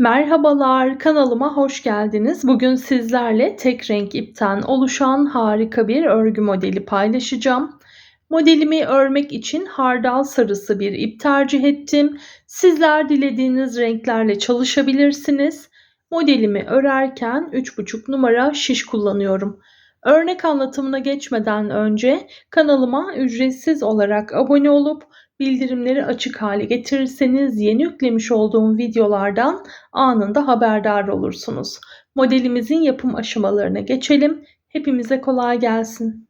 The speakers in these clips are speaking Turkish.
Merhabalar, kanalıma hoş geldiniz. Bugün sizlerle tek renk ipten oluşan harika bir örgü modeli paylaşacağım. Modelimi örmek için hardal sarısı bir ip tercih ettim. Sizler dilediğiniz renklerle çalışabilirsiniz. Modelimi örerken 3,5 numara şiş kullanıyorum. Örnek anlatımına geçmeden önce kanalıma ücretsiz olarak abone olup bildirimleri açık hale getirirseniz yeni yüklemiş olduğum videolardan anında haberdar olursunuz. Modelimizin yapım aşamalarına geçelim. Hepimize kolay gelsin.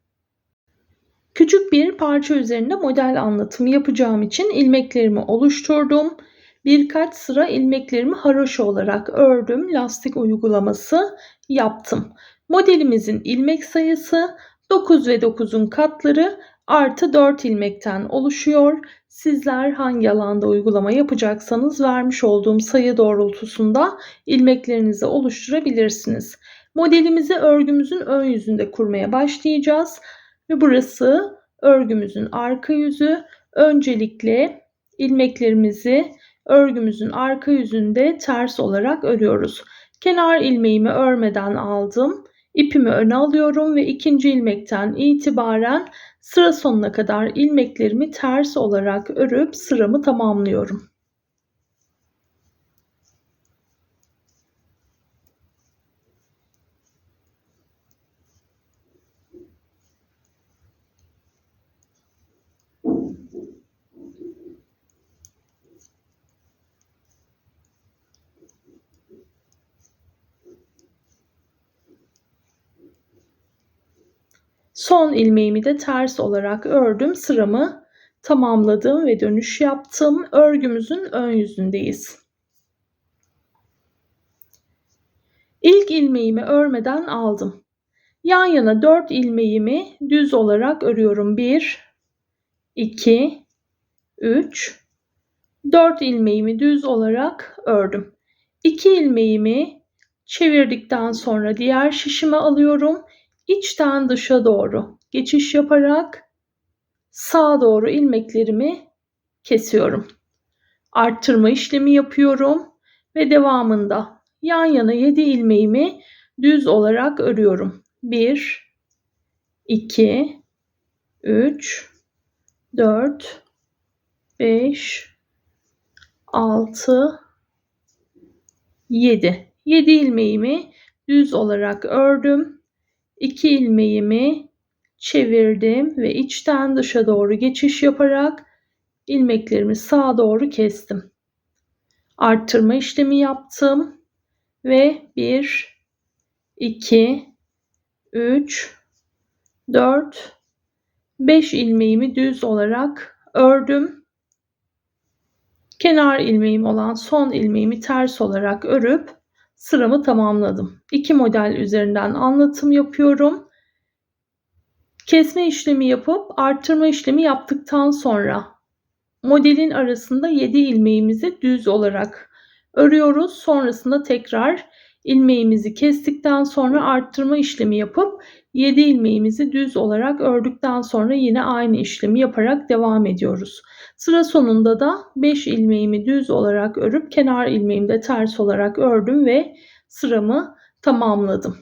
Küçük bir parça üzerinde model anlatımı yapacağım için ilmeklerimi oluşturdum. Birkaç sıra ilmeklerimi haroşa olarak ördüm. Lastik uygulaması yaptım. Modelimizin ilmek sayısı 9 ve 9'un katları artı 4 ilmekten oluşuyor. Sizler hangi alanda uygulama yapacaksanız vermiş olduğum sayı doğrultusunda ilmeklerinizi oluşturabilirsiniz. Modelimizi örgümüzün ön yüzünde kurmaya başlayacağız. Ve burası örgümüzün arka yüzü. Öncelikle ilmeklerimizi örgümüzün arka yüzünde ters olarak örüyoruz. Kenar ilmeğimi örmeden aldım. İpimi öne alıyorum ve ikinci ilmekten itibaren sıra sonuna kadar ilmeklerimi ters olarak örüp sıramı tamamlıyorum. Son ilmeğimi de ters olarak ördüm. Sıramı tamamladım ve dönüş yaptım. Örgümüzün ön yüzündeyiz. İlk ilmeğimi örmeden aldım. Yan yana 4 ilmeğimi düz olarak örüyorum. 1 2 3 4 ilmeğimi düz olarak ördüm. 2 ilmeğimi çevirdikten sonra diğer şişime alıyorum içten dışa doğru geçiş yaparak sağa doğru ilmeklerimi kesiyorum. Arttırma işlemi yapıyorum ve devamında yan yana 7 ilmeğimi düz olarak örüyorum. 1 2 3 4 5 6 7 7 ilmeğimi düz olarak ördüm 2 ilmeğimi çevirdim ve içten dışa doğru geçiş yaparak ilmeklerimi sağa doğru kestim. Arttırma işlemi yaptım ve 1 2 3 4 5 ilmeğimi düz olarak ördüm. Kenar ilmeğim olan son ilmeğimi ters olarak örüp sıramı tamamladım. İki model üzerinden anlatım yapıyorum. Kesme işlemi yapıp arttırma işlemi yaptıktan sonra modelin arasında 7 ilmeğimizi düz olarak örüyoruz. Sonrasında tekrar ilmeğimizi kestikten sonra arttırma işlemi yapıp 7 ilmeğimizi düz olarak ördükten sonra yine aynı işlemi yaparak devam ediyoruz. Sıra sonunda da 5 ilmeğimi düz olarak örüp kenar ilmeğimi de ters olarak ördüm ve sıramı tamamladım.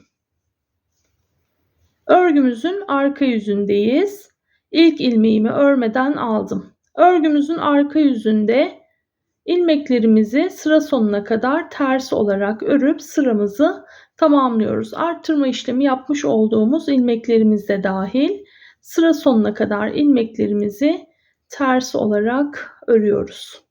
Örgümüzün arka yüzündeyiz. İlk ilmeğimi örmeden aldım. Örgümüzün arka yüzünde ilmeklerimizi sıra sonuna kadar ters olarak örüp sıramızı tamamlıyoruz. Arttırma işlemi yapmış olduğumuz ilmeklerimiz de dahil sıra sonuna kadar ilmeklerimizi ters olarak örüyoruz.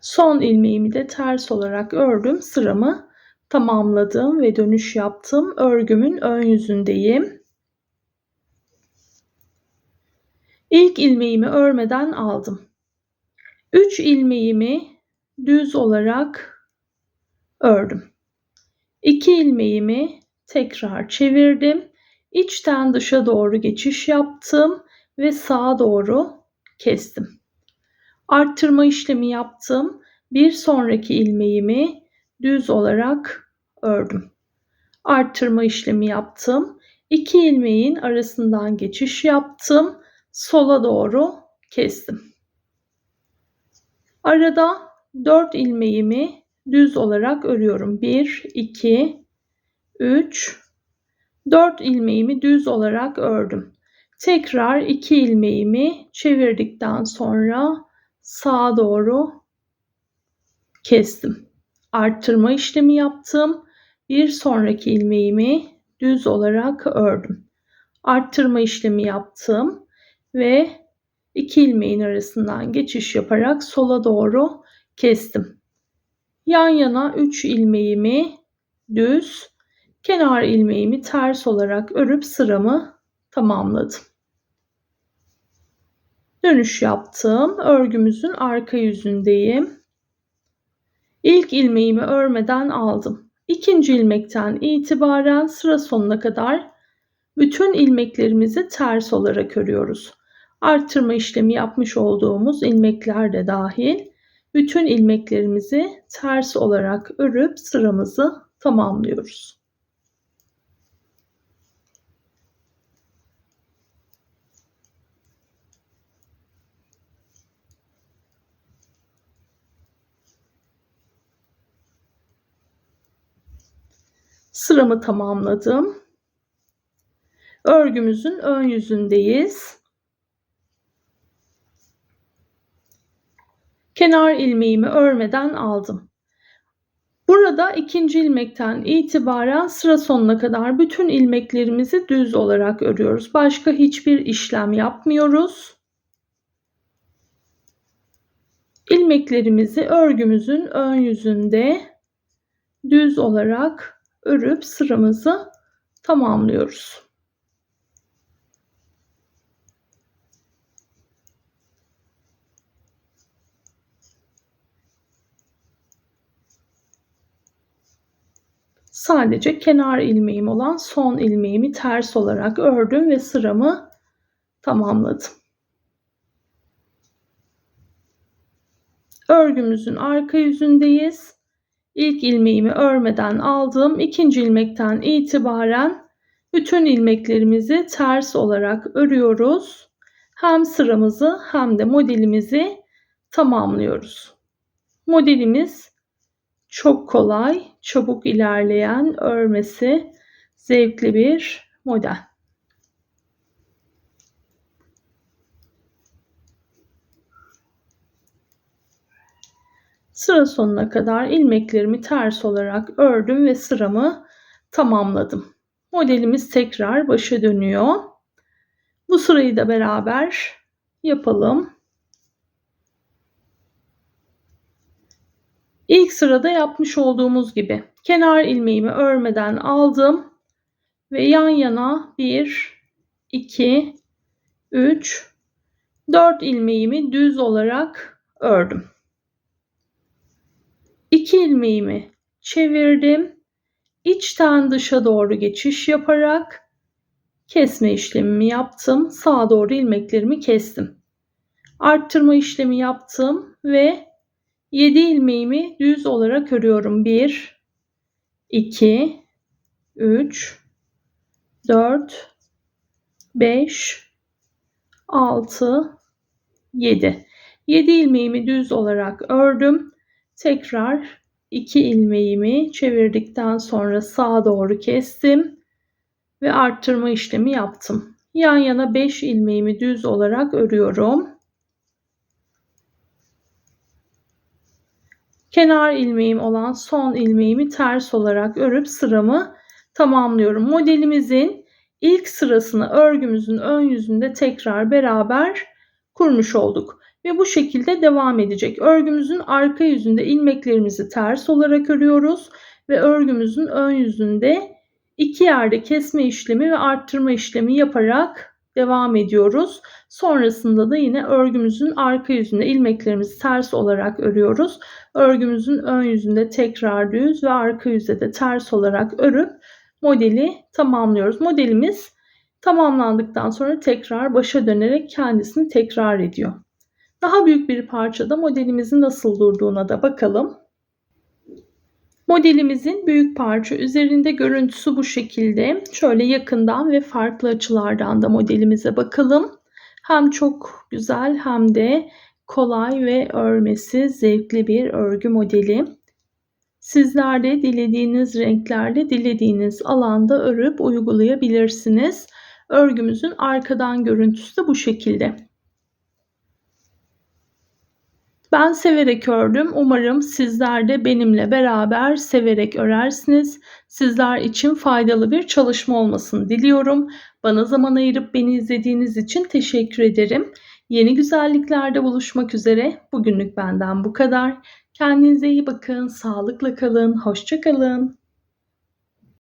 Son ilmeğimi de ters olarak ördüm. Sıramı tamamladım ve dönüş yaptım. Örgümün ön yüzündeyim. İlk ilmeğimi örmeden aldım. 3 ilmeğimi düz olarak ördüm. 2 ilmeğimi tekrar çevirdim. İçten dışa doğru geçiş yaptım ve sağa doğru kestim. Arttırma işlemi yaptım. Bir sonraki ilmeğimi düz olarak ördüm. Arttırma işlemi yaptım. 2 ilmeğin arasından geçiş yaptım. Sola doğru kestim. Arada 4 ilmeğimi düz olarak örüyorum. 1 2 3 4 ilmeğimi düz olarak ördüm. Tekrar 2 ilmeğimi çevirdikten sonra sağa doğru kestim. Arttırma işlemi yaptım. Bir sonraki ilmeğimi düz olarak ördüm. Arttırma işlemi yaptım ve iki ilmeğin arasından geçiş yaparak sola doğru kestim. Yan yana 3 ilmeğimi düz, kenar ilmeğimi ters olarak örüp sıramı tamamladım. Dönüş yaptım. Örgümüzün arka yüzündeyim. İlk ilmeğimi örmeden aldım. İkinci ilmekten itibaren sıra sonuna kadar bütün ilmeklerimizi ters olarak örüyoruz. Arttırma işlemi yapmış olduğumuz ilmekler de dahil bütün ilmeklerimizi ters olarak örüp sıramızı tamamlıyoruz. Sıramı tamamladım. Örgümüzün ön yüzündeyiz. Kenar ilmeğimi örmeden aldım. Burada ikinci ilmekten itibaren sıra sonuna kadar bütün ilmeklerimizi düz olarak örüyoruz. Başka hiçbir işlem yapmıyoruz. İlmeklerimizi örgümüzün ön yüzünde düz olarak örüp sıramızı tamamlıyoruz. Sadece kenar ilmeğim olan son ilmeğimi ters olarak ördüm ve sıramı tamamladım. Örgümüzün arka yüzündeyiz. İlk ilmeğimi örmeden aldığım ikinci ilmekten itibaren bütün ilmeklerimizi ters olarak örüyoruz. Hem sıramızı hem de modelimizi tamamlıyoruz. Modelimiz çok kolay, çabuk ilerleyen, örmesi zevkli bir model. Sıra sonuna kadar ilmeklerimi ters olarak ördüm ve sıramı tamamladım. Modelimiz tekrar başa dönüyor. Bu sırayı da beraber yapalım. İlk sırada yapmış olduğumuz gibi kenar ilmeğimi örmeden aldım ve yan yana 1 2 3 4 ilmeğimi düz olarak ördüm. 2 ilmeğimi çevirdim. İçten dışa doğru geçiş yaparak kesme işlemimi yaptım. Sağa doğru ilmeklerimi kestim. Arttırma işlemi yaptım ve 7 ilmeğimi düz olarak örüyorum. 1 2 3 4 5 6 7 7 ilmeğimi düz olarak ördüm. Tekrar 2 ilmeğimi çevirdikten sonra sağa doğru kestim ve arttırma işlemi yaptım. Yan yana 5 ilmeğimi düz olarak örüyorum. Kenar ilmeğim olan son ilmeğimi ters olarak örüp sıramı tamamlıyorum. Modelimizin ilk sırasını örgümüzün ön yüzünde tekrar beraber kurmuş olduk ve bu şekilde devam edecek. Örgümüzün arka yüzünde ilmeklerimizi ters olarak örüyoruz ve örgümüzün ön yüzünde iki yerde kesme işlemi ve arttırma işlemi yaparak devam ediyoruz. Sonrasında da yine örgümüzün arka yüzünde ilmeklerimizi ters olarak örüyoruz. Örgümüzün ön yüzünde tekrar düz ve arka yüzde de ters olarak örüp modeli tamamlıyoruz. Modelimiz tamamlandıktan sonra tekrar başa dönerek kendisini tekrar ediyor. Daha büyük bir parçada modelimizin nasıl durduğuna da bakalım. Modelimizin büyük parça üzerinde görüntüsü bu şekilde. Şöyle yakından ve farklı açılardan da modelimize bakalım. Hem çok güzel hem de kolay ve örmesi zevkli bir örgü modeli. Sizler de dilediğiniz renklerle dilediğiniz alanda örüp uygulayabilirsiniz. Örgümüzün arkadan görüntüsü de bu şekilde. Ben severek ördüm. Umarım sizler de benimle beraber severek örersiniz. Sizler için faydalı bir çalışma olmasını diliyorum. Bana zaman ayırıp beni izlediğiniz için teşekkür ederim. Yeni güzelliklerde buluşmak üzere. Bugünlük benden bu kadar. Kendinize iyi bakın, sağlıkla kalın, hoşça kalın.